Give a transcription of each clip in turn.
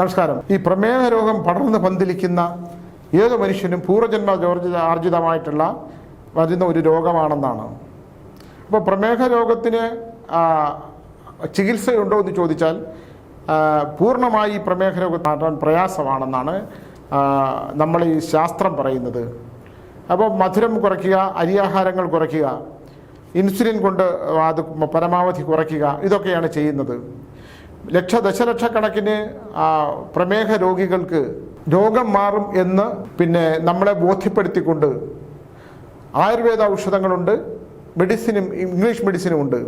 നമസ്കാരം. ഈ പ്രമേഹ രോഗം പടർന്ന് പന്തിലിക്കുന്ന ഏത് മനുഷ്യനും പൂർവജന്മ ജോർജിത ആർജിതമായിട്ടുള്ള വരുന്ന ഒരു രോഗമാണെന്നാണ്. അപ്പോൾ പ്രമേഹ രോഗത്തിന് ചികിത്സയുണ്ടോ എന്ന് ചോദിച്ചാൽ പൂർണമായി പ്രമേഹ രോഗം മാറ്റാൻ പ്രയാസമാണെന്നാണ് നമ്മൾ ഈ ശാസ്ത്രം പറയുന്നത്. അപ്പോൾ മധുരം കുറയ്ക്കുക അരിയാഹാരങ്ങൾ കുറയ്ക്കുക ഇൻസുലിൻ കൊണ്ട് അത് പരമാവധി കുറയ്ക്കുക ഇതൊക്കെയാണ് ചെയ്യുന്നത്. ലക്ഷ ദശലക്ഷക്കണക്കിന് പ്രമേഹ രോഗികൾക്ക് രോഗം മാറും എന്ന് പിന്നെ നമ്മളെ ബോധ്യപ്പെടുത്തിക്കൊണ്ട് ആയുർവേദ ഔഷധങ്ങളുണ്ട് മെഡിസിനും ഇംഗ്ലീഷ് മെഡിസിനും ഉണ്ട്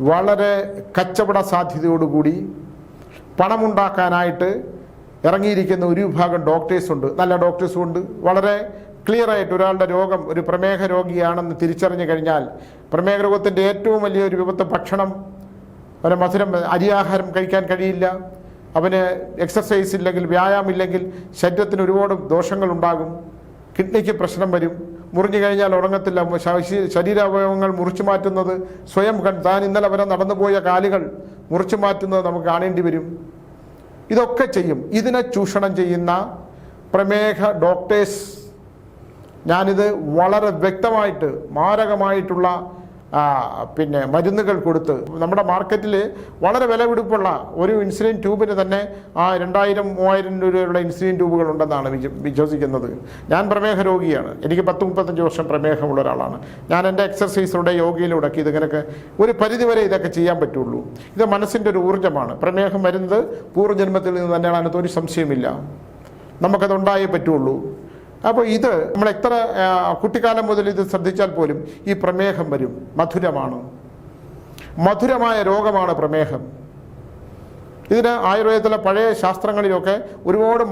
വളരെ കച്ചവട സാധ്യതയോടുകൂടി പണമുണ്ടാക്കാനായിട്ട് ഇറങ്ങിയിരിക്കുന്ന ഒരു വിഭാഗം ഡോക്ടേഴ്സ് ഉണ്ട് നല്ല ഡോക്ടേഴ്സും ഉണ്ട് വളരെ ക്ലിയറായിട്ട് ഒരാളുടെ രോഗം ഒരു പ്രമേഹ രോഗിയാണെന്ന് തിരിച്ചറിഞ്ഞു കഴിഞ്ഞാൽ പ്രമേഹ രോഗത്തിന്റെ ഏറ്റവും വലിയൊരു വിപത്ത് ഭക്ഷണം അവന് മധുരം അരിയാഹാരം കഴിക്കാൻ കഴിയില്ല. അവന് എക്സസൈസ് ഇല്ലെങ്കിൽ വ്യായാമം ഇല്ലെങ്കിൽ ശരീരത്തിന് ഒരുപാട് ദോഷങ്ങളുണ്ടാകും കിഡ്നിക്ക് പ്രശ്നം വരും. മുറിഞ്ഞു കഴിഞ്ഞാൽ ഉറങ്ങത്തില്ല. ശരീര ശരീരാവയവങ്ങൾ മുറിച്ചു മാറ്റുന്നത് സ്വയം കൺ- താൻ ഇന്നലെ വരെ നടന്നുപോയ കാലുകൾ മുറിച്ചു മാറ്റുന്നത് നമുക്ക് കാണേണ്ടി വരും. ഇതൊക്കെ ചെയ്യും. ഇതിനെ ചൂഷണം ചെയ്യുന്ന പ്രമേഹ ഡോക്ടേഴ്സ് ഞാനിത് വളരെ വ്യക്തമായിട്ട് മാരകമായിട്ടുള്ള പിന്നെ മരുന്നുകൾ കൊടുത്ത്. നമ്മുടെ മാർക്കറ്റിൽ വളരെ വിലപിടിപ്പുള്ള ഒരു ഇൻസുലിൻ ട്യൂബിന് തന്നെ ആ രണ്ടായിരം മൂവായിരം രൂപയുള്ള ഇൻസുലിൻ ട്യൂബുകൾ ഉണ്ടെന്നാണ് വിശ്വ- വിശ്വസിക്കുന്നത്. ഞാൻ പ്രമേഹ രോഗിയാണ്. എനിക്ക് പത്ത് മുപ്പത്തഞ്ച് വർഷം പ്രമേഹമുള്ള ഒരാളാണ്. ഞാൻ എന്റെ എക്സർസൈസിലൂടെ യോഗയിലൂടെ ഒക്കെ ഇതിങ്ങനെയൊക്കെ ഒരു പരിധിവരെ ഇതൊക്കെ ചെയ്യാൻ പറ്റുള്ളൂ. ഇത് മനസ്സിന്റെ ഒരു ഊർജമാണ്. പ്രമേഹം വരുന്നത് പൂർവജന്മത്തിൽ നിന്ന് തന്നെയാണ്. അതിനകത്ത് ഒരു സംശയമില്ല നമുക്കത് ഉണ്ടായേ പറ്റുള്ളൂ. അപ്പോൾ ഇത് നമ്മൾ എത്ര കുട്ടിക്കാലം മുതൽ ഇത് ശ്രദ്ധിച്ചാൽ പോലും ഈ പ്രമേഹം വരും. മധുരമാണ്. മധുരമായ രോഗമാണ് പ്രമേഹം. ഇതിന് ആയുർവേദത്തിലെ പഴയ ശാസ്ത്രങ്ങളിലൊക്കെ ഒരുപാട്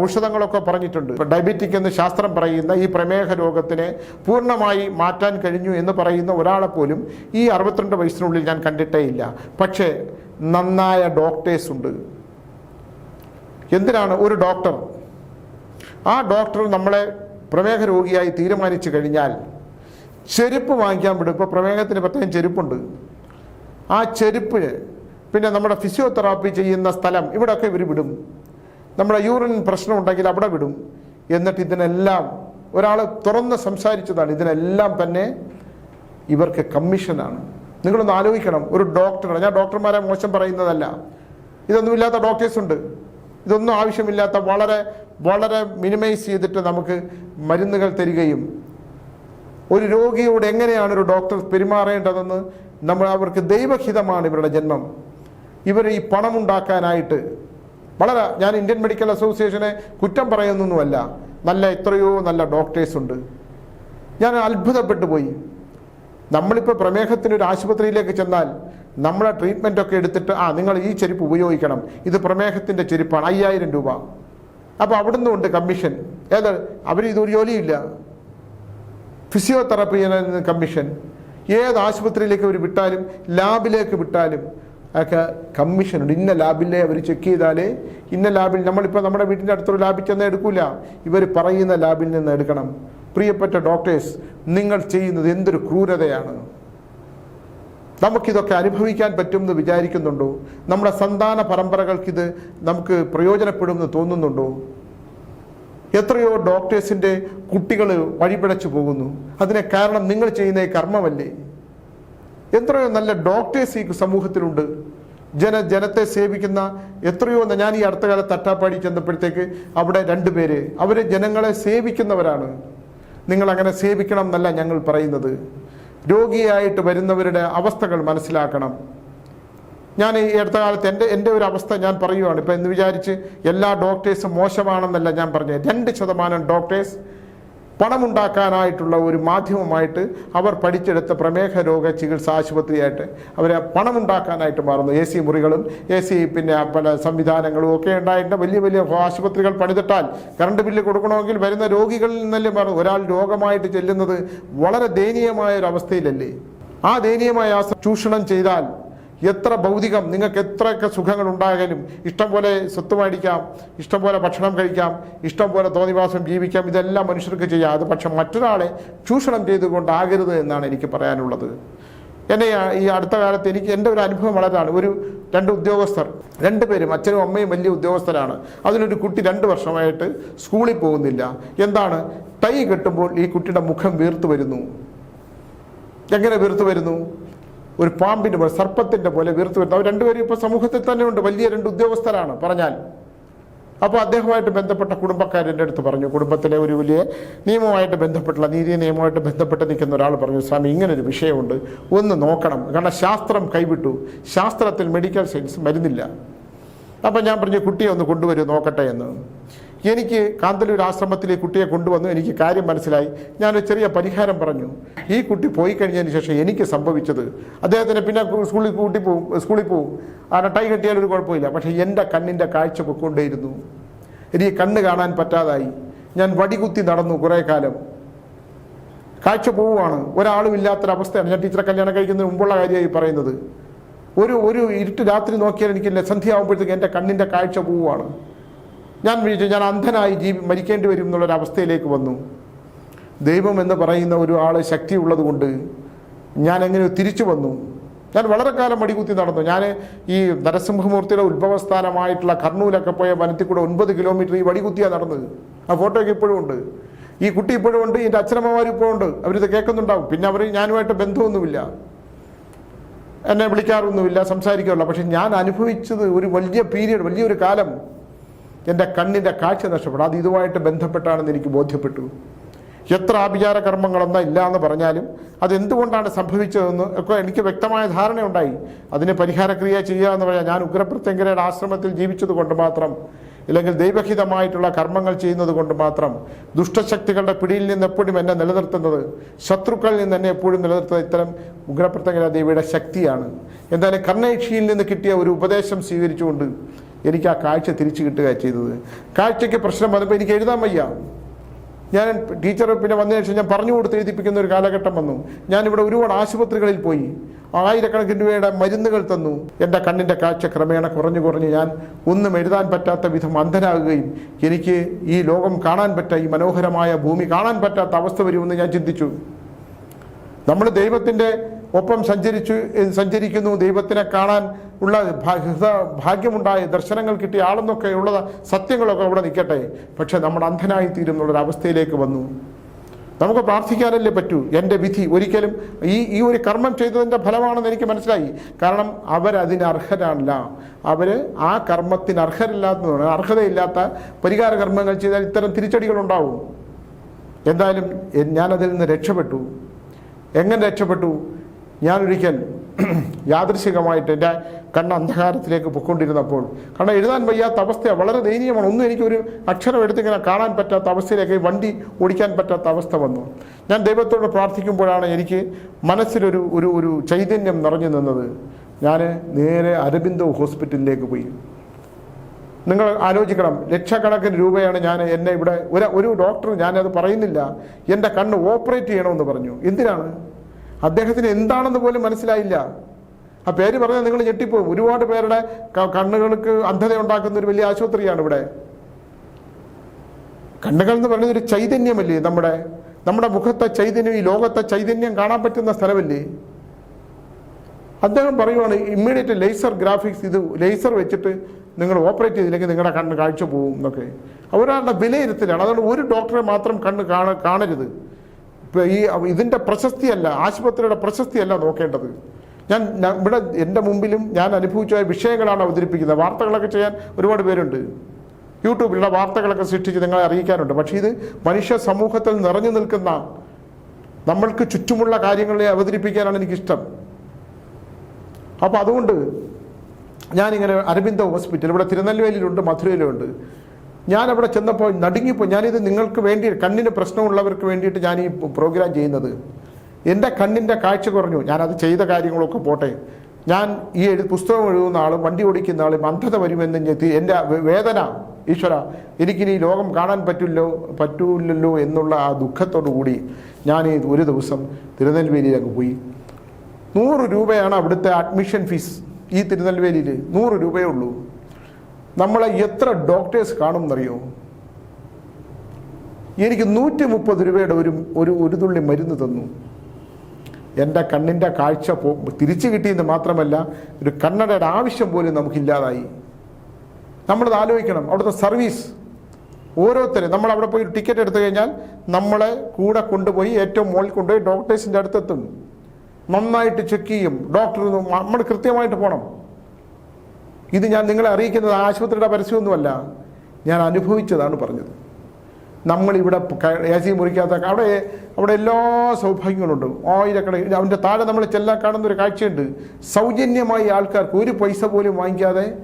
ഔഷധങ്ങളൊക്കെ പറഞ്ഞിട്ടുണ്ട്. ഡയബറ്റിക് എന്ന് ശാസ്ത്രം പറയുന്ന ഈ പ്രമേഹ രോഗത്തിനെ പൂർണമായി മാറ്റാൻ കഴിഞ്ഞു എന്ന് പറയുന്ന ഒരാളെ പോലും ഈ അറുപത്തിരണ്ട് വയസ്സിനുള്ളിൽ ഞാൻ കണ്ടിട്ടേ ഇല്ല. പക്ഷേ നന്നായ ഡോക്ടേഴ്സ് ഉണ്ട്. എന്തിനാണ്? ഒരു ഡോക്ടർ ആ ഡോക്ടർ നമ്മളെ പ്രമേഹ രോഗിയായി തീരുമാനിച്ചു കഴിഞ്ഞാൽ ചെരുപ്പ് വാങ്ങിക്കാൻ വിടും. ഇപ്പോൾ പ്രമേഹത്തിന് പ്രത്യേകം ചെരുപ്പുണ്ട്. ആ ചെരുപ്പ് പിന്നെ നമ്മുടെ ഫിസിയോതെറാപ്പി ചെയ്യുന്ന സ്ഥലം ഇവിടെയൊക്കെ ഇവർ വിടും. നമ്മുടെ യൂറിൻ പ്രശ്നമുണ്ടെങ്കിൽ അവിടെ വിടും. എന്നിട്ട് ഇതിനെല്ലാം ഒരാൾ തുറന്ന് സംസാരിച്ചതാണ്. ഇതിനെല്ലാം തന്നെ ഇവർക്ക് കമ്മീഷനാണ്. നിങ്ങളൊന്ന് ആലോചിക്കണം. ഒരു ഡോക്ടറാണ്. ഞാൻ ഡോക്ടർമാരെ മോശം പറയുന്നതല്ല. ഇതൊന്നുമില്ലാത്ത ഡോക്ടേഴ്സ് ഉണ്ട്. ഇതൊന്നും ആവശ്യമില്ലാത്ത വളരെ വളരെ മിനിമൈസ് ചെയ്തിട്ട് നമുക്ക് മരുന്നുകൾ തരികയും ഒരു രോഗിയോട് എങ്ങനെയാണ് ഒരു ഡോക്ടർ പെരുമാറേണ്ടതെന്ന് നമ്മൾ അവർക്ക് ദൈവഹിതമാണ് ഇവരുടെ ജന്മം. ഇവർ ഈ പണമുണ്ടാക്കാനായിട്ട് വളരെ ഞാൻ ഇന്ത്യൻ മെഡിക്കൽ അസോസിയേഷനെ കുറ്റം പറയുന്നൊന്നുമല്ല. നല്ല എത്രയോ നല്ല ഡോക്ടേഴ്സ് ഉണ്ട്. ഞാൻ അത്ഭുതപ്പെട്ടു പോയി. നമ്മളിപ്പോൾ പ്രമേഹത്തിന് ഒരു ആശുപത്രിയിലേക്ക് ചെന്നാൽ നമ്മളെ ട്രീറ്റ്മെന്റ് ഒക്കെ എടുത്തിട്ട് ആ നിങ്ങൾ ഈ ചെരുപ്പ് ഉപയോഗിക്കണം. ഇത് പ്രമേഹത്തിന്റെ ചെരുപ്പാണ്. അയ്യായിരം രൂപ. അപ്പോൾ അവിടുന്ന് ഉണ്ട് കമ്മീഷൻ ഏത് അവർ ഇതൊരു ജോലിയില്ല. ഫിസിയോതെറാപ്പി കമ്മീഷൻ ഏത് ആശുപത്രിയിലേക്ക് അവർ വിട്ടാലും ലാബിലേക്ക് വിട്ടാലും ഒക്കെ കമ്മീഷനുണ്ട് ഇന്ന ലാബിലെ അവർ ചെക്ക് ചെയ്താലേ ഇന്ന ലാബിൽ നമ്മളിപ്പോൾ നമ്മുടെ വീട്ടിന്റെ അടുത്തൊരു ലാബിൽ ചെന്ന് എടുക്കില്ല ഇവർ പറയുന്ന ലാബിൽ നിന്ന് എടുക്കണം. പ്രിയപ്പെട്ട ഡോക്ടേഴ്സ് നിങ്ങൾ ചെയ്യുന്നത് എന്തൊരു ക്രൂരതയാണ്. നമുക്കിതൊക്കെ അനുഭവിക്കാൻ പറ്റുമെന്ന് വിചാരിക്കുന്നുണ്ടോ? നമ്മുടെ സന്താന പരമ്പരകൾക്കിത് നമുക്ക് പ്രയോജനപ്പെടുമെന്ന് തോന്നുന്നുണ്ടോ? എത്രയോ ഡോക്ടേഴ്സിന്റെ കുട്ടികൾ വഴിപിഴച്ചു പോകുന്നു. അതിനെ കാരണം നിങ്ങൾ ചെയ്യുന്ന കർമ്മമല്ലേ? എത്രയോ നല്ല ഡോക്ടേഴ്സ് ഈ സമൂഹത്തിലുണ്ട്. ജന ജനത്തെ സേവിക്കുന്ന എത്രയോ ഞാൻ ഈ അടുത്ത കാലത്ത് തട്ടാപ്പാടി ചെന്നപ്പോഴത്തേക്ക് അവിടെ രണ്ടുപേര് അവർ ജനങ്ങളെ സേവിക്കുന്നവരാണ്. നിങ്ങളങ്ങനെ സേവിക്കണം എന്നല്ല ഞങ്ങൾ പറയുന്നത്. രോഗിയായിട്ട് വരുന്നവരുടെ അവസ്ഥകൾ മനസ്സിലാക്കണം. ഞാൻ ഈ അടുത്ത കാലത്ത് എന്റെ എന്റെ ഒരു അവസ്ഥ ഞാൻ പറയുവാണ്. ഇപ്പം എന്ന് വിചാരിച്ച് എല്ലാ ഡോക്ടേഴ്സും മോശമാണെന്നല്ല ഞാൻ പറഞ്ഞത്. രണ്ട് ശതമാനം ഡോക്ടേഴ്സ് പണമുണ്ടാക്കാനായിട്ടുള്ള ഒരു മാധ്യമമായിട്ട് അവർ പഠിച്ചെടുത്ത പ്രമേഹ രോഗ ചികിത്സ ആശുപത്രിയായിട്ട് അവരെ പണമുണ്ടാക്കാനായിട്ട് മാറുന്നു. എ സി മുറികളും എ സി പിന്നെ പല സംവിധാനങ്ങളും ഒക്കെ ഉണ്ടായിട്ട് വലിയ വലിയ ആശുപത്രികൾ പണിതിട്ടാൽ കറണ്ട് ബില്ല് കൊടുക്കണമെങ്കിൽ വരുന്ന രോഗികളിൽ നിന്നല്ലേ മാറും. ഒരാൾ രോഗമായിട്ട് ചെല്ലുന്നത് വളരെ ദയനീയമായ ഒരു അവസ്ഥയിലല്ലേ ആ ദയനീയമായ ചൂഷണം ചെയ്താൽ എത്ര ഭൗതികം നിങ്ങൾക്ക് എത്രയൊക്കെ സുഖങ്ങൾ ഉണ്ടായാലും ഇഷ്ടം പോലെ സ്വത്ത് മേടിക്കാം ഇഷ്ടം പോലെ ഭക്ഷണം കഴിക്കാം ഇഷ്ടം പോലെ തോന്നിവാസം ജീവിക്കാം ഇതെല്ലാം മനുഷ്യർക്ക് ചെയ്യാം. അത് പക്ഷെ മറ്റൊരാളെ ചൂഷണം ചെയ്തുകൊണ്ടാകരുത് എന്നാണ് എനിക്ക് പറയാനുള്ളത്. എന്നെ ഈ അടുത്ത കാലത്ത് എനിക്ക് എന്റെ ഒരു അനുഭവം വളരെയാണ് ഒരു രണ്ട് ഉദ്യോഗസ്ഥർ രണ്ടുപേരും അച്ഛനും അമ്മയും വലിയ ഉദ്യോഗസ്ഥരാണ്. അതിനൊരു കുട്ടി രണ്ട് വർഷമായിട്ട് സ്കൂളിൽ പോകുന്നില്ല. എന്താണ്? തൈ കെട്ടുമ്പോൾ ഈ കുട്ടിയുടെ മുഖം വീർത്തു വരുന്നു. എങ്ങനെ വീർത്തു വരുന്നു? ഒരു പാമ്പിന്റെ പോലെ സർപ്പത്തിന്റെ പോലെ വീർത്തു വരുന്നത് അവർ രണ്ടുപേരും ഇപ്പോൾ സമൂഹത്തിൽ തന്നെ ഉണ്ട്. വലിയ രണ്ട് ഉദ്യോഗസ്ഥരാണ് പറഞ്ഞാൽ. അപ്പോൾ അദ്ദേഹമായിട്ട് ബന്ധപ്പെട്ട കുടുംബക്കാരെന്റെ അടുത്ത് പറഞ്ഞു കുടുംബത്തിലെ ഒരു വലിയ നിയമവുമായിട്ട് ബന്ധപ്പെട്ടുള്ള നീതി നിയമവുമായിട്ട് ബന്ധപ്പെട്ട് നിൽക്കുന്ന ഒരാൾ പറഞ്ഞു സ്വാമി ഇങ്ങനൊരു വിഷയമുണ്ട്. ഒന്ന് നോക്കണം. കാരണം ശാസ്ത്രം കൈവിട്ടു. ശാസ്ത്രത്തിൽ മെഡിക്കൽ സയൻസ് വരുന്നില്ല. അപ്പം ഞാൻ പറഞ്ഞു കുട്ടിയെ ഒന്ന് കൊണ്ടുവരൂ നോക്കട്ടെ എന്ന്. എനിക്ക് കാന്തല്ലൂർ ആശ്രമത്തിൽ ഈ കുട്ടിയെ കൊണ്ടുവന്നു. എനിക്ക് കാര്യം മനസ്സിലായി. ഞാനൊരു ചെറിയ പരിഹാരം പറഞ്ഞു. ഈ കുട്ടി പോയി കഴിഞ്ഞതിന് ശേഷം എനിക്ക് സംഭവിച്ചത് അദ്ദേഹത്തിന് പിന്നെ സ്കൂളിൽ കൂട്ടി പോവും സ്കൂളിൽ പോവും. ആ ടൈ കെട്ടിയാൽ ഒരു കുഴപ്പമില്ല. പക്ഷേ എന്റെ കണ്ണിന്റെ കാഴ്ച പൊക്കൊണ്ടേയിരുന്നു. എനിക്ക് കണ്ണ് കാണാൻ പറ്റാതായി. ഞാൻ വടികുത്തി നടന്നു കുറേ കാലം. കാഴ്ച പോവുകയാണ് ഒരാളും ഇല്ലാത്തൊരവസ്ഥയാണ്. ഞാൻ ടീച്ചറെ കല്യാണം കഴിക്കുന്നതിന് മുമ്പുള്ള കാര്യമായി പറയുന്നത്. ഒരു ഒരു ഇരുട്ട് രാത്രി നോക്കിയാൽ എനിക്ക് സന്ധ്യയാകുമ്പോഴത്തേക്ക് എന്റെ കണ്ണിന്റെ കാഴ്ച പോവുകയാണ് ഞാൻ വിളിച്ചു ഞാൻ അന്ധനായി ജീവി മരിക്കേണ്ടി വരും എന്നുള്ളൊരവസ്ഥയിലേക്ക് വന്നു. ദൈവം എന്ന് പറയുന്ന ഒരു ആൾ ശക്തിയുള്ളത് കൊണ്ട് ഞാൻ എങ്ങനെ തിരിച്ചു വന്നു? ഞാൻ വളരെ കാലം മടികുത്തി നടന്നു. ഞാൻ ഈ നരസിംഹമൂർത്തിയുടെ ഉത്ഭവസ്ഥാനമായിട്ടുള്ള കർണൂലൊക്കെ പോയ വനത്തിൽ കൂടെ ഒൻപത് കിലോമീറ്റർ ഈ വടികുത്തിയാണ് നടന്നത്. ആ ഫോട്ടോയൊക്കെ ഇപ്പോഴും ഉണ്ട്. ഈ കുട്ടി ഇപ്പോഴും ഉണ്ട് എന്റെ അച്ഛനമ്മമാർ ഇപ്പോഴും ഉണ്ട്. അവരിത് കേൾക്കുന്നുണ്ടാവും. പിന്നെ അവർ ഞാനുമായിട്ട് ബന്ധമൊന്നുമില്ല. എന്നെ വിളിക്കാറൊന്നുമില്ല സംസാരിക്കാറില്ല. പക്ഷെ ഞാൻ അനുഭവിച്ചത് ഒരു വലിയ പീരീഡ് വലിയൊരു കാലം എന്റെ കണ്ണിന്റെ കാഴ്ച നഷ്ടപ്പെടും അത് ഇതുമായിട്ട് ബന്ധപ്പെട്ടാണെന്ന് എനിക്ക് ബോധ്യപ്പെട്ടു. എത്ര ആഭിചാര കർമ്മങ്ങളൊന്നും ഇല്ല എന്ന് പറഞ്ഞാലും അതെന്തുകൊണ്ടാണ് സംഭവിച്ചതെന്ന് ഒക്കെ എനിക്ക് വ്യക്തമായ ധാരണയുണ്ടായി. അതിന് പരിഹാരക്രിയ ചെയ്യുക എന്ന് പറഞ്ഞാൽ ഞാൻ ഉഗ്രപ്രത്യങ്കരയുടെ ആശ്രമത്തിൽ ജീവിച്ചത് കൊണ്ട് മാത്രം ഇല്ലെങ്കിൽ ദൈവഹിതമായിട്ടുള്ള കർമ്മങ്ങൾ ചെയ്യുന്നത് കൊണ്ട് മാത്രം. ദുഷ്ടശക്തികളുടെ പിടിയിൽ നിന്ന് എപ്പോഴും എന്നെ നിലനിർത്തുന്നത് ശത്രുക്കളിൽ നിന്ന് എന്നെ എപ്പോഴും നിലനിർത്തുന്നത് ഇത്തരം ഉഗ്രപ്രത്യങ്കര ദേവിയുടെ ശക്തിയാണ്. എന്തായാലും കർണേക്ഷിയിൽ നിന്ന് കിട്ടിയ ഒരു ഉപദേശം സ്വീകരിച്ചുകൊണ്ട് എനിക്ക് ആ കാഴ്ച തിരിച്ചു കിട്ടുക ചെയ്തത്. കാഴ്ചയ്ക്ക് പ്രശ്നം വന്നപ്പോൾ എനിക്ക് എഴുതാൻ വയ്യ. ഞാൻ ടീച്ചർ പിന്നെ വന്നതിന് ശേഷം ഞാൻ പറഞ്ഞു കൊടുത്ത് എഴുതിപ്പിക്കുന്ന ഒരു കാലഘട്ടം വന്നു. ഞാനിവിടെ ഒരുപാട് ആശുപത്രികളിൽ പോയി. ആയിരക്കണക്കിന് രൂപയുടെ മരുന്നുകൾ തന്നു. എന്റെ കണ്ണിന്റെ കാഴ്ച ക്രമേണ കുറഞ്ഞു കുറഞ്ഞ് ഞാൻ ഒന്നും എഴുതാൻ പറ്റാത്ത വിധം അന്ധനാകുകയും എനിക്ക് ഈ ലോകം കാണാൻ പറ്റാ ഈ മനോഹരമായ ഭൂമി കാണാൻ പറ്റാത്ത അവസ്ഥ വരുമെന്ന് ഞാൻ ചിന്തിച്ചു. നമ്മൾ ദൈവത്തിന്റെ ഒപ്പം സഞ്ചരിച്ചു സഞ്ചരിക്കുന്നു. ദൈവത്തിനെ കാണാൻ ഉള്ള ഭാഗ്യമുണ്ടായ ദർശനങ്ങൾ കിട്ടിയ ആളെന്നൊക്കെ ഉള്ള സത്യങ്ങളൊക്കെ അവിടെ നിൽക്കട്ടെ. പക്ഷെ നമ്മൾ അന്ധനായി തീരും എന്നുള്ളൊരു അവസ്ഥയിലേക്ക് വന്നു. നമുക്ക് പ്രാർത്ഥിക്കാനല്ലേ പറ്റൂ? എന്റെ വിധി. ഒരിക്കലും ഈ ഈ ഒരു കർമ്മം ചെയ്തതിന്റെ ഫലമാണെന്ന് എനിക്ക് മനസ്സിലായി. കാരണം അവരതിന് അവർ ആ കർമ്മത്തിന് അർഹരില്ലാത്തതാണ് അർഹതയില്ലാത്ത പരിഹാര കർമ്മങ്ങൾ ചെയ്താൽ ഇത്തരം തിരിച്ചടികളുണ്ടാവും എന്തായാലും ഞാനതിൽ നിന്ന് രക്ഷപ്പെട്ടു. എങ്ങനെ രക്ഷപ്പെട്ടു? ഞാനൊരിക്കൽ യാദൃശികമായിട്ട് എന്റെ കണ്ണ് അന്ധകാരത്തിലേക്ക് പൊക്കൊണ്ടിരുന്നപ്പോൾ കാരണം എഴുതാൻ വയ്യാത്ത അവസ്ഥ വളരെ ദയനീയമാണ്. ഒന്നും എനിക്കൊരു അക്ഷരം എടുത്തിങ്ങനെ കാണാൻ പറ്റാത്ത അവസ്ഥയിലേക്ക് വണ്ടി ഓടിക്കാൻ പറ്റാത്ത അവസ്ഥ വന്നു. ഞാൻ ദൈവത്തോട് പ്രാർത്ഥിക്കുമ്പോഴാണ് എനിക്ക് മനസ്സിലൊരു ഒരു ഒരു ചൈതന്യം നിറഞ്ഞു നിന്നത്. ഞാൻ നേരെ അരബിന്ദോ ഹോസ്പിറ്റലിലേക്ക് പോയി. നിങ്ങൾ ആലോചിക്കണം ലക്ഷക്കണക്കിന് രൂപയാണ് ഞാൻ എന്നെ ഇവിടെ ഒരു ഒരു ഡോക്ടർ ഞാനത് പറയുന്നില്ല. എന്റെ കണ്ണ് ഓപ്പറേറ്റ് ചെയ്യണമെന്ന് പറഞ്ഞു. എന്തിനാണ്? അദ്ദേഹത്തിന് എന്താണെന്ന് പോലും മനസ്സിലായില്ല. ആ പേര് പറഞ്ഞാൽ നിങ്ങൾ ഞെട്ടിപ്പോവും. ഒരുപാട് പേരുടെ കണ്ണുകൾക്ക് അന്ധത ഉണ്ടാക്കുന്ന ഒരു വലിയ ആശുപത്രിയാണ് ഇവിടെ. കണ്ണുകൾ എന്ന് പറയുന്നത് ഒരു ചൈതന്യമല്ലേ നമ്മുടെ നമ്മുടെ മുഖത്തെ ചൈതന്യം ഈ ലോകത്തെ ചൈതന്യം കാണാൻ പറ്റുന്ന സ്ഥലമല്ലേ? അദ്ദേഹം പറയുവാണ് ഇമ്മീഡിയറ്റ് ലേസർ ഗ്രാഫിക്സ് ഇത് ലേസർ വെച്ചിട്ട് നിങ്ങൾ ഓപ്പറേറ്റ് ചെയ്തില്ലെങ്കിൽ നിങ്ങളുടെ കണ്ണ് കാഴ്ച പോകും എന്നൊക്കെ. അവരാളുടെ വിലയിരുത്തലാണ്. അതുകൊണ്ട് ഒരു ഡോക്ടറെ മാത്രം കണ്ണ് കാണ കാണരുത്. ഈ ഇതിന്റെ പ്രശസ്തിയല്ല ആശുപത്രിയുടെ പ്രശസ്തിയല്ല നോക്കേണ്ടത്. ഞാൻ ഇവിടെ എന്റെ മുമ്പിലും ഞാൻ അനുഭവിച്ച വിഷയങ്ങളാണ് അവതരിപ്പിക്കുന്നത്. വാർത്തകളൊക്കെ ചെയ്യാൻ ഒരുപാട് പേരുണ്ട്. യൂട്യൂബിലുള്ള വാർത്തകളൊക്കെ സൃഷ്ടിച്ച് നിങ്ങളെ അറിയിക്കാനുണ്ട്. പക്ഷേ ഇത് മനുഷ്യ സമൂഹത്തിൽ നിറഞ്ഞു നിൽക്കുന്ന നമ്മൾക്ക് ചുറ്റുമുള്ള കാര്യങ്ങളെ അവതരിപ്പിക്കാനാണ് എനിക്കിഷ്ടം. അപ്പോൾ അതുകൊണ്ട് ഞാനിങ്ങനെ അരവിന്ദ ഹോസ്പിറ്റൽ ഇവിടെ തിരുനെൽവേലിയിലുണ്ട് മധുരയിലുണ്ട്. ഞാൻ അവിടെ ചെന്നപ്പോൾ നടുങ്ങിപ്പോൾ ഞാനിത് നിങ്ങൾക്ക് വേണ്ടി കണ്ണിന് പ്രശ്നമുള്ളവർക്ക് വേണ്ടിയിട്ട് ഞാൻ ഈ പ്രോഗ്രാം ചെയ്യുന്നത്. എന്റെ കണ്ണിന്റെ കാഴ്ച കുറഞ്ഞു. ഞാനത് ചെയ്ത കാര്യങ്ങളൊക്കെ പോട്ടെ. ഞാൻ ഈ എഴു പുസ്തകം എഴുതുന്ന ആളും വണ്ടി ഓടിക്കുന്ന ആളും അന്ധത വരുമെന്ന് എന്റെ വേദന ഈശ്വര എനിക്കിനി ലോകം കാണാൻ പറ്റില്ലോ പറ്റൂലല്ലോ എന്നുള്ള ആ ദുഃഖത്തോടു കൂടി ഞാൻ ഒരു ദിവസം തിരുനെൽവേലിയിലേക്ക് പോയി. നൂറ് രൂപയാണ് അവിടുത്തെ അഡ്മിഷൻ ഫീസ് ഈ തിരുനെൽവേലിയിൽ. നൂറ് രൂപയേ ഉള്ളൂ. നമ്മളെ എത്ര ഡോക്ടേഴ്സ് കാണും എന്നറിയോ എനിക്ക് നൂറ്റി മുപ്പത് രൂപയുടെ ഒരു ഒരു ഒരു തുള്ളി മരുന്ന് തന്നു. എന്റെ കണ്ണിന്റെ കാഴ്ച പോ തിരിച്ചു കിട്ടിയെന്ന് മാത്രമല്ല ഒരു കണ്ണടയുടെ ആവശ്യം പോലും നമുക്കില്ലാതായി. നമ്മളത് ആലോചിക്കണം. അവിടുത്തെ സർവീസ്. ഓരോരുത്തരും നമ്മൾ അവിടെ പോയി ടിക്കറ്റ് എടുത്തു കഴിഞ്ഞാൽ നമ്മളെ കൂടെ കൊണ്ടുപോയി ഏറ്റവും മുകളിൽ കൊണ്ടുപോയി ഡോക്ടേഴ്സിന്റെ അടുത്തെത്തും. നന്നായിട്ട് ചെക്ക് ചെയ്യും. ഡോക്ടർ നമ്മൾ കൃത്യമായിട്ട് പോകണം. ഇത് ഞാൻ നിങ്ങളെ അറിയിക്കുന്നത് ആശുപത്രിയുടെ പരസ്യമൊന്നുമല്ല. ഞാൻ അനുഭവിച്ചതാണ് പറഞ്ഞത്. നമ്മളിവിടെ എ സി മുറിക്കാത്ത അവിടെ അവിടെ എല്ലാ സൗഭാഗ്യങ്ങളുണ്ട്. ആയിരക്കണക്കിന് അവന്റെ താഴെ നമ്മൾ ചെല്ലാൻ കാണുന്ന ഒരു കാഴ്ചയുണ്ട്. സൗജന്യമായി ആൾക്കാർക്ക് ഒരു പൈസ പോലും വാങ്ങിക്കാതെ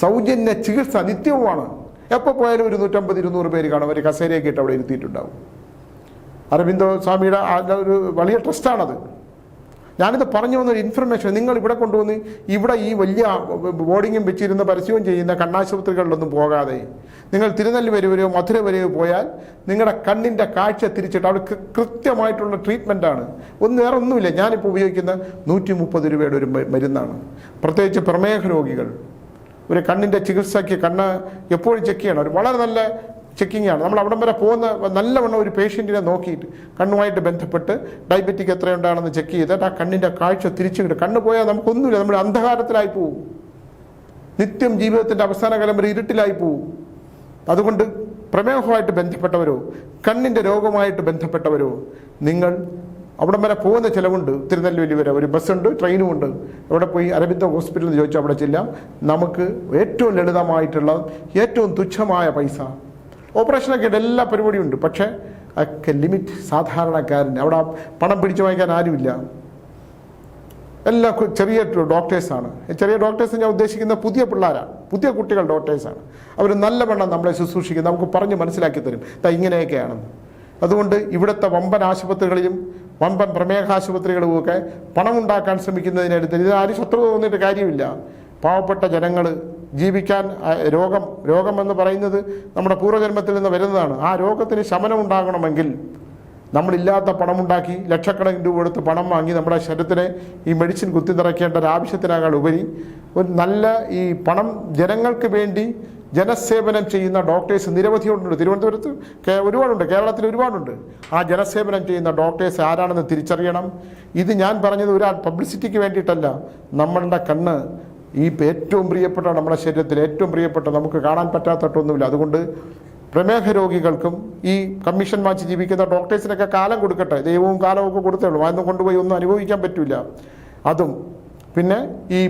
സൗജന്യ ചികിത്സ നിത്യവുമാണ്. എപ്പോൾ പോയാലും ഒരു നൂറ്റമ്പത് ഇരുന്നൂറ് പേര് കാണും. അവർ കസേരയൊക്കെ ഇട്ട് അവിടെ ഇരുത്തിയിട്ടുണ്ടാവും. അരവിന്ദോ സ്വാമിയുടെ ഒരു വലിയ ട്രസ്റ്റാണത്. ഞാനിത് പറഞ്ഞു വന്ന ഒരു ഇൻഫർമേഷൻ നിങ്ങൾ ഇവിടെ കൊണ്ടുവന്ന് ഇവിടെ ഈ വലിയ ബോർഡിങ്ങും വെച്ചിരുന്ന പരസ്യവും ചെയ്യുന്ന കണ്ണാശുപത്രികളിലൊന്നും പോകാതെ. നിങ്ങൾ തിരുനെല്ലി വരെയോ മധുര വരെയോ പോയാൽ നിങ്ങളുടെ കണ്ണിന്റെ കാഴ്ച തിരിച്ചിട്ട് അവിടെ കൃത്യമായിട്ടുള്ള ട്രീറ്റ്മെന്റാണ് ഒന്ന് വേറെ ഒന്നുമില്ല. ഞാനിപ്പോൾ ഉപയോഗിക്കുന്ന നൂറ്റി മുപ്പത് രൂപയുടെ ഒരു മരുന്നാണ്. പ്രത്യേകിച്ച് പ്രമേഹ രോഗികൾ ഒരു കണ്ണിന്റെ ചികിത്സയ്ക്ക് കണ്ണ് എപ്പോഴും ചെക്ക് ചെയ്യണം. ഒരു വളരെ നല്ല ചെക്കിംഗ് ആണ്. നമ്മൾ അവിടം വരെ പോകുന്ന നല്ലവണ്ണം ഒരു പേഷ്യന്റിനെ നോക്കിയിട്ട് കണ്ണുമായിട്ട് ബന്ധപ്പെട്ട് ഡയബറ്റിക് എത്രയുണ്ടാണെന്ന് ചെക്ക് ചെയ്തിട്ട് ആ കണ്ണിന്റെ കാഴ്ച തിരിച്ചു കിട്ടും കണ്ണ് പോയാൽ നമുക്കൊന്നുമില്ല. നമ്മൾ അന്ധകാരത്തിലായി പോവും. നിത്യം ജീവിതത്തിന്റെ അവസാന കാലം വരെ ഇരുട്ടിലായി പോവും. അതുകൊണ്ട് പ്രമേഹമായിട്ട് ബന്ധപ്പെട്ടവരോ കണ്ണിന്റെ രോഗമായിട്ട് ബന്ധപ്പെട്ടവരോ നിങ്ങൾ അവിടം വരെ പോകുന്ന ചിലവുണ്ട്. തിരുനെല്ലി വരെ ഒരു ബസ്സുണ്ട് ട്രെയിനും ഉണ്ട്. അവിടെ പോയി? അരവിന്ദ ഹോസ്പിറ്റലിൽ ചോദിച്ചാൽ അവിടെ ചെല്ലാം. നമുക്ക് ഏറ്റവും ലളിതമായിട്ടുള്ള ഏറ്റവും തുച്ഛമായ പൈസ ഓപ്പറേഷനൊക്കെ ഉണ്ട് എല്ലാ പരിപാടിയും ഉണ്ട്. പക്ഷേ ഒക്കെ ലിമിറ്റ് സാധാരണക്കാരന്. അവിടെ പണം പിടിച്ചു വാങ്ങിക്കാൻ ആരുമില്ല. എല്ലാ ചെറിയ ഡോക്ടേഴ്സാണ് ചെറിയ ഡോക്ടേഴ്സ് ഞാൻ ഉദ്ദേശിക്കുന്ന പുതിയ പിള്ളേരാണ് പുതിയ കുട്ടികൾ ഡോക്ടേഴ്സാണ് അവർ നല്ല വണ്ണം നമ്മളെ ശുശ്രൂഷിക്കും. നമുക്ക് പറഞ്ഞ് മനസ്സിലാക്കി തരും. ഇത് ഇങ്ങനെയൊക്കെയാണെന്ന്. അതുകൊണ്ട് ഇവിടുത്തെ വമ്പൻ ആശുപത്രികളിലും വമ്പൻ പ്രമേഹ ആശുപത്രികളും ഒക്കെ പണം ഉണ്ടാക്കാൻ ശ്രമിക്കുന്നതിനടുത്ത് ആരും ശത്രുത തോന്നിയിട്ട് കാര്യമില്ല. പാവപ്പെട്ട ജനങ്ങൾ ജീവിക്കാൻ രോഗം രോഗമെന്ന് പറയുന്നത് നമ്മുടെ പൂർവജന്മത്തിൽ നിന്ന് വരുന്നതാണ്. ആ രോഗത്തിന് ശമനം ഉണ്ടാകണമെങ്കിൽ നമ്മളില്ലാത്ത പണമുണ്ടാക്കി ലക്ഷക്കണക്കിന് രൂപ കൊടുത്ത് പണം വാങ്ങി നമ്മുടെ ശരീരത്തിനെ ഈ മെഡിസിൻ കുത്തി നിറയ്ക്കേണ്ട ഒരു ആവശ്യത്തിനേക്കാൾ ഉപരി ഒരു നല്ല ഈ പണം ജനങ്ങൾക്ക് വേണ്ടി ജനസേവനം ചെയ്യുന്ന ഡോക്ടേഴ്സ് നിരവധി നിരവധിയുണ്ട് തിരുവനന്തപുരത്ത് ഒരുപാടുണ്ട്. കേരളത്തിൽ ഒരുപാടുണ്ട്. ആ ജനസേവനം ചെയ്യുന്ന ഡോക്ടേഴ്സ് ആരാണെന്ന് തിരിച്ചറിയണം. ഇത് ഞാൻ പറഞ്ഞത് ഒരു പബ്ലിസിറ്റിക്ക് വേണ്ടിയിട്ടല്ല. നമ്മളുടെ കണ്ണ് ഈ ഏറ്റവും പ്രിയപ്പെട്ട നമ്മുടെ ശരീരത്തിൽ ഏറ്റവും പ്രിയപ്പെട്ട നമുക്ക് കാണാൻ പറ്റാത്തട്ടൊന്നുമില്ല അതുകൊണ്ട് പ്രമേഹ രോഗികൾക്കും ഈ കമ്മീഷൻ വാച്ച് ജീവിക്കുന്ന ഡോക്ടേഴ്സിനൊക്കെ കാലം കൊടുക്കട്ടെ. ദൈവവും കാലവും ഒക്കെ അതൊന്നും കൊണ്ടുപോയി ഒന്നും അനുഭവിക്കാൻ പറ്റില്ല അതും പിന്നെ ഈ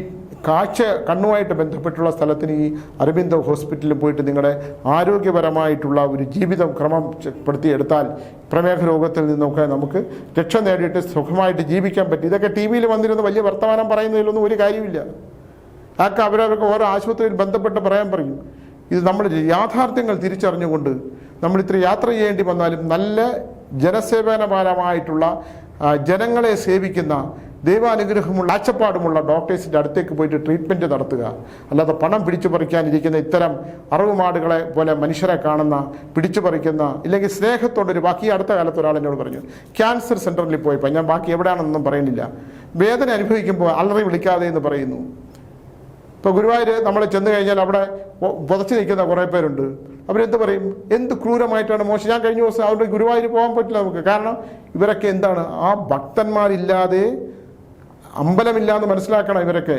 കാഴ്ച കണ്ണുമായിട്ട് ബന്ധപ്പെട്ടുള്ള സ്ഥലത്തിന് ഈ അരവിന്ദ ഹോസ്പിറ്റലിൽ പോയിട്ട് നിങ്ങളുടെ ആരോഗ്യപരമായിട്ടുള്ള ഒരു ജീവിതം ക്രമം പെടുത്തിയെടുത്താൽ പ്രമേഹ രോഗത്തിൽ നിന്നൊക്കെ നമുക്ക് രക്ഷ നേടിയിട്ട് സുഖമായിട്ട് ജീവിക്കാൻ പറ്റും. ഇതൊക്കെ ടി വിയിൽ വന്നിരുന്ന് വലിയ വർത്തമാനം പറയുന്നതിലൊന്നും ഒരു കാര്യമില്ല അതൊക്കെ അവരവർക്ക് ഓരോ ആശുപത്രിയിൽ ബന്ധപ്പെട്ട് പറയാൻ പറയും. ഇത് നമ്മൾ യാഥാർത്ഥ്യങ്ങൾ തിരിച്ചറിഞ്ഞുകൊണ്ട് നമ്മൾ ഇത്ര യാത്ര ചെയ്യേണ്ടി വന്നാലും നല്ല ജനസേവനപരമായിട്ടുള്ള ജനങ്ങളെ സേവിക്കുന്ന ദൈവാനുഗ്രഹമുള്ള ആച്ചപ്പാടുമുള്ള ഡോക്ടേഴ്സിന്റെ അടുത്തേക്ക് പോയിട്ട് ട്രീറ്റ്മെന്റ് നടത്തുക. അല്ലാതെ പണം പിടിച്ചു പറിക്കാനിരിക്കുന്ന ഇത്തരം അറിവുമാടുകളെ പോലെ മനുഷ്യരെ കാണുന്ന പിടിച്ചു പറിക്കുന്ന ഇല്ലെങ്കിൽ സ്നേഹത്തോടൊരു ബാക്കി അടുത്ത കാലത്ത് ഒരാൾ എന്നോട് പറഞ്ഞു ക്യാൻസർ സെന്ററിൽ പോയപ്പോൾ ഞാൻ ബാക്കി എവിടെയാണെന്നൊന്നും പറയുന്നില്ല. വേദന അനുഭവിക്കുമ്പോൾ അലറി വിളിക്കാതെ എന്ന് പറയുന്നു. ഇപ്പോൾ ഗുരുവായൂർ നമ്മൾ ചെന്ന് കഴിഞ്ഞാൽ അവിടെ പുതച്ച് നിൽക്കുന്ന കുറേ പേരുണ്ട്. അവരെന്ത് പറയും? എന്ത് ക്രൂരമായിട്ടാണ് മോശം? ഞാൻ കഴിഞ്ഞ ദിവസം അവരുടെ ഗുരുവായൂർ പോകാൻ പറ്റില്ല നമുക്ക്. കാരണം ഇവരൊക്കെ എന്താണ്? ആ ഭക്തന്മാരില്ലാതെ അമ്പലമില്ലാന്ന് മനസ്സിലാക്കണം ഇവരൊക്കെ.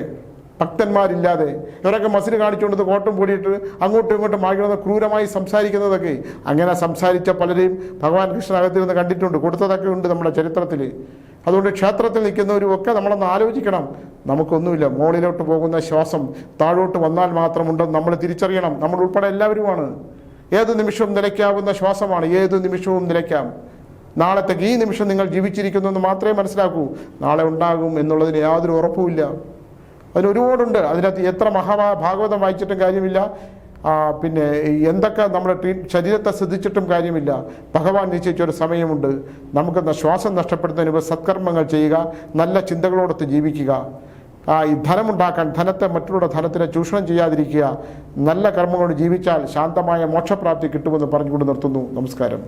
ഭക്തന്മാരില്ലാതെ. ഇവരൊക്കെ മസിൽ കാണിച്ചുകൊണ്ട് കോട്ടം പൂടിയിട്ട് അങ്ങോട്ടും ഇങ്ങോട്ടും മാറ്റുന്ന ക്രൂരമായി സംസാരിക്കുന്നതൊക്കെ. അങ്ങനെ സംസാരിച്ച പലരെയും ഭഗവാൻ കൃഷ്ണൻ അകത്തിരുന്ന് കണ്ടിട്ടുണ്ട്. കൊടുത്തതൊക്കെ ഉണ്ട് നമ്മുടെ ചരിത്രത്തിൽ അതുകൊണ്ട് ക്ഷേത്രത്തിൽ നിൽക്കുന്നവരുമൊക്കെ നമ്മളൊന്ന് ആലോചിക്കണം. നമുക്കൊന്നുമില്ല. മുകളിലോട്ട് പോകുന്ന ശ്വാസം താഴോട്ട് വന്നാൽ മാത്രമുണ്ടെന്ന് നമ്മൾ തിരിച്ചറിയണം. നമ്മൾ ഉൾപ്പെടെ എല്ലാവരുമാണ്. ഏത് നിമിഷവും നിലയ്ക്കാവുന്ന ശ്വാസമാണ്. ഏത് നിമിഷവും നിലയ്ക്കാം. നാളത്തേക്ക് ഈ നിമിഷം നിങ്ങൾ ജീവിച്ചിരിക്കുന്നു എന്ന് മാത്രമേ മനസ്സിലാക്കൂ. നാളെ ഉണ്ടാകും എന്നുള്ളതിന് യാതൊരു ഉറപ്പുമില്ല. അതിന് ഒരുപാടുണ്ട്. അതിനകത്ത് എത്ര മഹാഭാഗവതം വായിച്ചിട്ടും കാര്യമില്ല. പിന്നെ എന്തൊക്കെ നമ്മുടെ ശരീരത്തെ ശ്രദ്ധിച്ചിട്ടും കാര്യമില്ല. ഭഗവാൻ നിശ്ചയിച്ചൊരു സമയമുണ്ട്. നമുക്ക് ശ്വാസം നഷ്ടപ്പെടുന്നതിന് സത്കർമ്മങ്ങൾ ചെയ്യുക നല്ല ചിന്തകളോടൊത്ത് ജീവിക്കുക. ആ ഈ ധനമുണ്ടാക്കാൻ ധനത്തെ മറ്റുള്ള ധനത്തിനെ ചൂഷണം ചെയ്യാതിരിക്കുക. നല്ല കർമ്മങ്ങളോട് ജീവിച്ചാൽ ശാന്തമായ മോക്ഷപ്രാപ്തി കിട്ടുമെന്ന് പറഞ്ഞുകൊണ്ട് നിർത്തുന്നു. നമസ്കാരം.